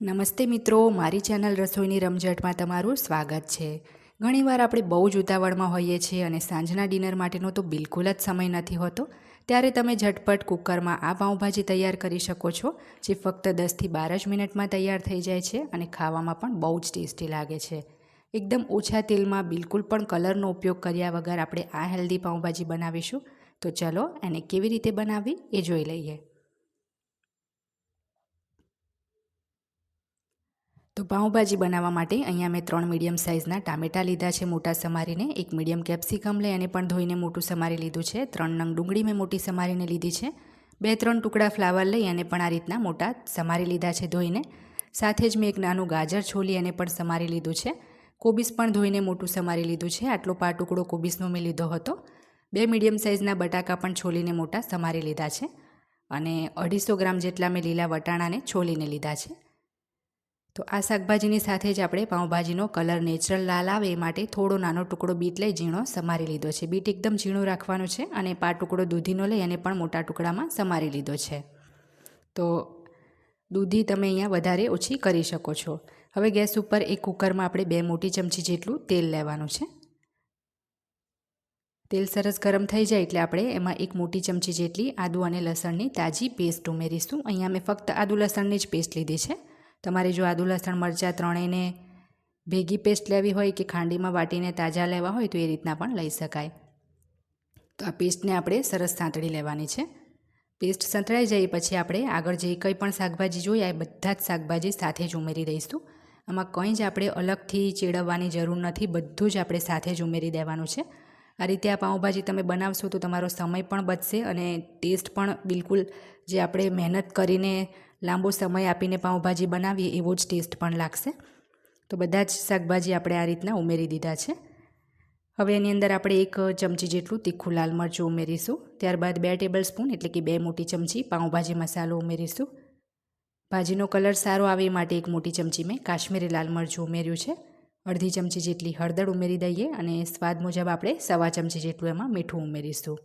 નમસ્તે મિત્રો, મારી ચેનલ રસોઈની રમઝટમાં તમારું સ્વાગત છે. ઘણીવાર આપણે બહુ જ ઉતાવળમાં હોઈએ છીએ અને સાંજના ડિનર માટેનો તો બિલકુલ જ સમય નથી હોતો. ત્યારે તમે ઝટપટ કુકરમાં આ પાઉંભાજી તૈયાર કરી શકો છો, જે ફક્ત દસથી બાર જ મિનિટમાં તૈયાર થઈ જાય છે અને ખાવામાં પણ બહુ જ ટેસ્ટી લાગે છે. એકદમ ઓછા તેલમાં બિલકુલ પણ કલરનો ઉપયોગ કર્યા વગર આપણે આ હેલ્ધી પાઉંભાજી બનાવીશું. તો ચલો એને કેવી રીતે બનાવવી એ જોઈ લઈએ. તો પાઉંભાજી બનાવવા માટે અહીંયા મેં ત્રણ મીડિયમ સાઇઝના ટામેટાં લીધા છે મોટા સમારીને. એક મીડિયમ કેપ્સિકમ લઈ અને પણ ધોઈને મોટું સમારી લીધું છે. ત્રણ નંગ ડુંગળી મેં મોટી સમારીને લીધી છે. બે ત્રણ ટુકડા ફ્લાવર લઈ અને પણ આ રીતના મોટા સમારી લીધા છે ધોઈને. સાથે જ મેં એક નાનું ગાજર છોલી અને પણ સમારી લીધું છે. કોબીસ પણ ધોઈને મોટું સમારી લીધું છે. આટલો પા ટુકડો કોબીસનો મેં લીધો હતો. બે મીડિયમ સાઇઝના બટાકા પણ છોલીને મોટા સમારી લીધા છે. અને અઢીસો ગ્રામ જેટલા મેં લીલા વટાણાને છોલીને લીધા છે. તો આ શાકભાજીની સાથે જ આપણે પાઉંભાજીનો કલર નેચરલ લાલ આવે એ માટે થોડો નાનો ટુકડો બીટ લઈ ઝીણો સમારી લીધો છે. બીટ એકદમ ઝીણું રાખવાનું છે અને પા ટુકડો દૂધીનો લઈ અને પણ મોટા ટુકડામાં સમારી લીધો છે. તો દૂધી તમે અહીંયા વધારે ઓછી કરી શકો છો. હવે ગેસ ઉપર એક કુકરમાં આપણે બે મોટી ચમચી જેટલું તેલ લેવાનું છે. તેલ સરસ ગરમ થઈ જાય એટલે આપણે એમાં એક મોટી ચમચી જેટલી આદુ અને લસણની તાજી પેસ્ટ ઉમેરીશું. અહીંયા મેં ફક્ત આદુ લસણની જ પેસ્ટ લીધી છે. તમારે જો આદુ, લસણ, મરચાં ત્રણેયને ભેગી પેસ્ટ લેવી હોય કે ખાંડીમાં વાટીને તાજા લેવા હોય તો એ રીતના પણ લઈ શકાય. તો આ પેસ્ટને આપણે સરસ સાંતળી લેવાની છે. પેસ્ટ સંતળાઈ જાય પછી આપણે આગળ જે કંઈ પણ શાકભાજી જોઈએ એ બધા જ શાકભાજી સાથે જ ઉમેરી દઈશું. આમાં કંઈ જ આપણે અલગથી ચેડવવાની જરૂર નથી, બધું જ આપણે સાથે જ ઉમેરી દેવાનું છે. આ રીતે આ પાઉંભાજી તમે બનાવશો તો તમારો સમય પણ બચશે અને ટેસ્ટ પણ બિલકુલ જે આપણે મહેનત કરીને લાંબો સમય આપીને પાઉંભાજી બનાવીએ એવો જ ટેસ્ટ પણ લાગશે. તો બધા જ શાકભાજી આપણે આ રીતના ઉમેરી દીધા છે. હવે એની અંદર આપણે એક ચમચી જેટલું તીખું લાલ મરચું ઉમેરીશું. ત્યારબાદ બે ટેબલ સ્પૂન એટલે કે બે મોટી ચમચી પાઉંભાજી મસાલો ઉમેરીશું. ભાજીનો કલર સારો આવે એ માટે એક મોટી ચમચી મેં કાશ્મીરી લાલ મરચું ઉમેર્યું છે. અડધી ચમચી જેટલી હળદર ઉમેરી દઈએ અને સ્વાદ મુજબ આપણે સવા ચમચી જેટલું એમાં મીઠું ઉમેરીશું.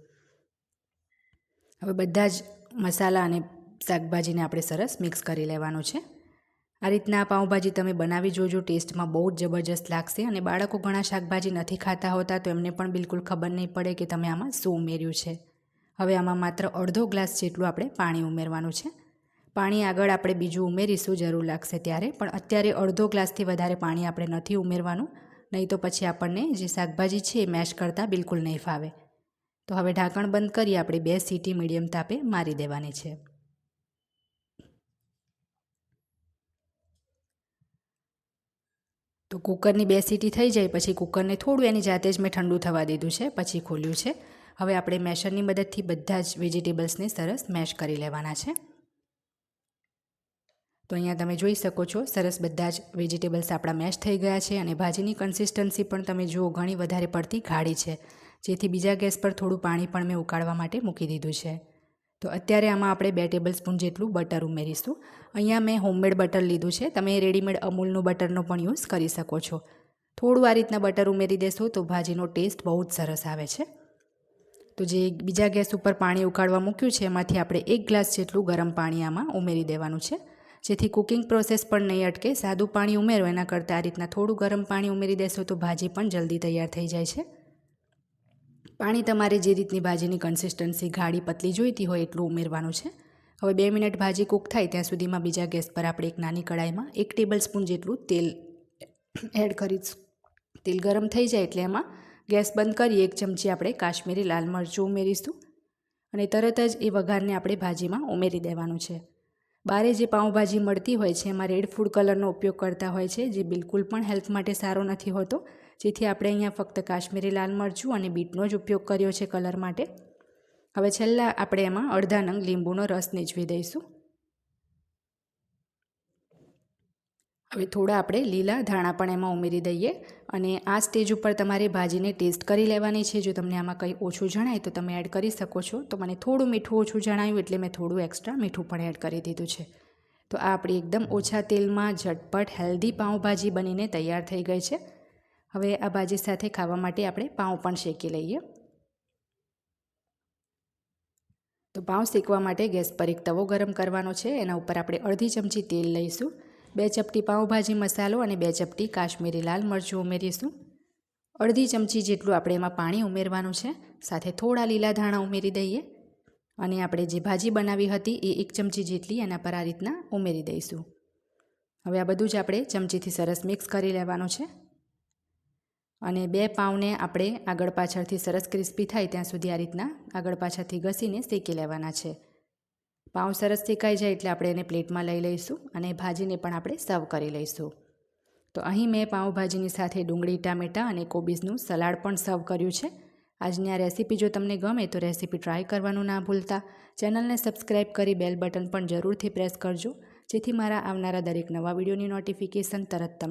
હવે બધા જ મસાલા અને શાકભાજીને આપણે સરસ મિક્સ કરી લેવાનું છે. આ રીતના પાઉંભાજી તમે બનાવી જોજો, ટેસ્ટમાં બહુ જ જબરજસ્ત લાગશે અને બાળકો ઘણા શાકભાજી નથી ખાતા હોતા, તો એમને પણ બિલકુલ ખબર નહીં પડે કે તમે આમાં શું ઉમેર્યું છે. હવે આમાં માત્ર અડધો ગ્લાસ જેટલું આપણે પાણી ઉમેરવાનું છે. પાણી આગળ આપણે બીજું ઉમેરીશું, જરૂર લાગશે ત્યારે, પણ અત્યારે અડધો ગ્લાસથી વધારે પાણી આપણે નથી ઉમેરવાનું, નહીં તો પછી આપણને જે શાકભાજી છે એ મેશ કરતાં બિલકુલ નહીં ફાવે. તો હવે ઢાંકણ બંધ કરી આપણે બે સીટી મીડિયમ તાપે મારી દેવાની છે. તો કુકરની બે સીટી થઈ જાય, પછી કુકરને થોડું એની જાતે જ મેં ઠંડુ થવા દીધું છે, પછી ખોલ્યું છે. હવે આપણે મેશરની મદદથી બધા જ વેજીટેબલ્સને સરસ મેશ કરી લેવાના છે. તો અહીંયા તમે જોઈ શકો છો, સરસ બધા જ વેજીટેબલ્સ આપણા મેશ થઈ ગયા છે અને ભાજીની કન્સિસ્ટન્સી પણ તમે જુઓ, ઘણી વધારે પડતી ગાઢી છે, જેથી બીજા ગેસ પર થોડું પાણી પણ મેં ઉકાળવા માટે મૂકી દીધું છે. તો અત્યારે આમાં આપણે બે ટેબલ સ્પૂન જેટલું બટર ઉમેરીશું. અહીંયા મેં હોમમેડ બટર લીધું છે. તમે રેડીમેડ અમૂલનું બટરનો પણ યુઝ કરી શકો છો. થોડું આ રીતના બટર ઉમેરી દેશો તો ભાજીનો ટેસ્ટ બહુ જ સરસ આવે છે. તો જે બીજા ગેસ ઉપર પાણી ઉકાળવા મૂક્યું છે, એમાંથી આપણે એક ગ્લાસ જેટલું ગરમ પાણી આમાં ઉમેરી દેવાનું છે. જેથી કુકિંગ પ્રોસેસ પણ નહીં અટકે. સાદું પાણી ઉમેરો, એના કરતાં આ રીતના થોડું ગરમ પાણી ઉમેરી દેશો તો ભાજી પણ જલ્દી તૈયાર થઈ જાય છે. પાણી તમારે જે રીતની ભાજીની કન્સિસ્ટન્સી ગાઢી પતલી જોઈતી હોય એટલું ઉમેરવાનું છે. હવે બે મિનિટ ભાજી કૂક થાય ત્યાં સુધીમાં બીજા ગેસ પર આપણે એક નાની કડાઈમાં એક ટેબલ સ્પૂન જેટલું તેલ એડ કરીશું તેલ ગરમ થઈ જાય એટલે એમાં ગેસ બંધ કરી એક ચમચી આપણે કાશ્મીરી લાલ મરચું ઉમેરીશું અને તરત જ એ વઘારને આપણે ભાજીમાં ઉમેરી દેવાનું છે. બારે જે પાઉંભાજી મળતી હોય છે એમાં રેડ ફૂડ કલરનો ઉપયોગ કરતા હોય છે, જે બિલકુલ પણ હેલ્થ માટે સારો નથી હોતો. જેથી આપણે અહીંયા ફક્ત કાશ્મીરી લાલ મરચું અને બીટનો જ ઉપયોગ કર્યો છે કલર માટે. હવે છેલ્લા આપણે એમાં અડધા નંગ લીંબુનો રસ નીચવી દઈશું. હવે થોડા આપણે લીલા ધાણા પણ એમાં ઉમેરી દઈએ અને આ સ્ટેજ ઉપર તમારે ભાજીને ટેસ્ટ કરી લેવાની છે. જો તમને આમાં કંઈ ઓછું જણાય તો તમે એડ કરી શકો છો. તો મને થોડું મીઠું ઓછું જણાયું એટલે મેં થોડું એક્સ્ટ્રા મીઠું પણ એડ કરી દીધું છે. તો આ આપણી એકદમ ઓછા તેલમાં ઝટપટ હેલ્ધી પાઉંભાજી બનીને તૈયાર થઈ ગઈ છે. હવે આ ભાજી સાથે ખાવા માટે આપણે પાઉં પણ શેકી લઈએ. તો પાઉં શેકવા માટે ગેસ પર એક તવો ગરમ કરવાનો છે. એના ઉપર આપણે અડધી ચમચી તેલ લઈશું. બે ચપટી પાઉંભાજી મસાલો અને બે ચપટી કાશ્મીરી લાલ મરચું ઉમેરીશું. અડધી ચમચી જેટલું આપણે એમાં પાણી ઉમેરવાનું છે. સાથે થોડા લીલા ધાણા ઉમેરી દઈએ. અને આપણે જે ભાજી બનાવી હતી એ એક ચમચી જેટલી એના પર આ રીતના ઉમેરી દઈશું. હવે આ બધું જ આપણે ચમચીથી સરસ મિક્સ કરી લેવાનું છે. અને બે પાઉને આપણે આગળ પાછળથી સરસ ક્રિસ્પી થાય ત્યાં સુધી આ રીતના આગળ પાછળથી ઘસીને શેકી લેવાના છે. પાઉં સરસ શેકાઈ જાય એટલે આપણે એને પ્લેટમાં લઈ લઈશું અને ભાજીને પણ આપણે સર્વ કરી લઈશું. તો અહીં મેં પાઉંભાજીની સાથે ડુંગળી, ટામેટાં અને કોબીઝનું સલાડ પણ સર્વ કર્યું છે. આજની આ રેસીપી જો તમને ગમે તો રેસીપી ટ્રાય કરવાનું ના ભૂલતા, ચેનલને સબસ્ક્રાઈબ કરી બેલ બટન પણ જરૂરથી પ્રેસ કરજો, જેથી મારા આવનારા દરેક નવા વિડીયોની નોટિફિકેશન તરત તમને